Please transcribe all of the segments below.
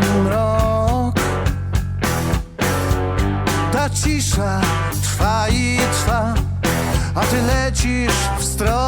ten mrok Ta cisza trwa i trwa A ty lecisz w stronę.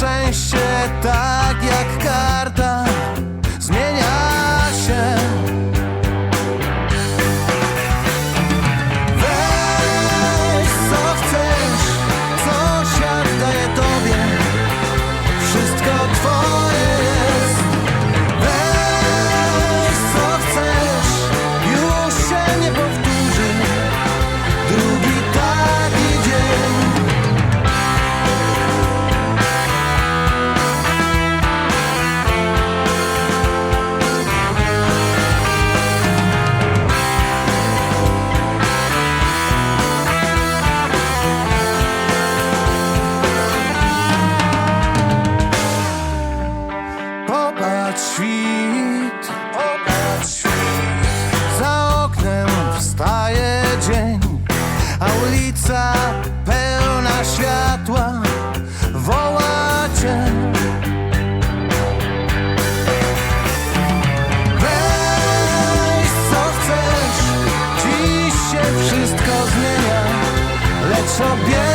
szczęście tak jak karta świt. Za oknem wstaje dzień A ulica pełna światła Woła Weź co chcesz Dziś się wszystko zmienia Lecz obie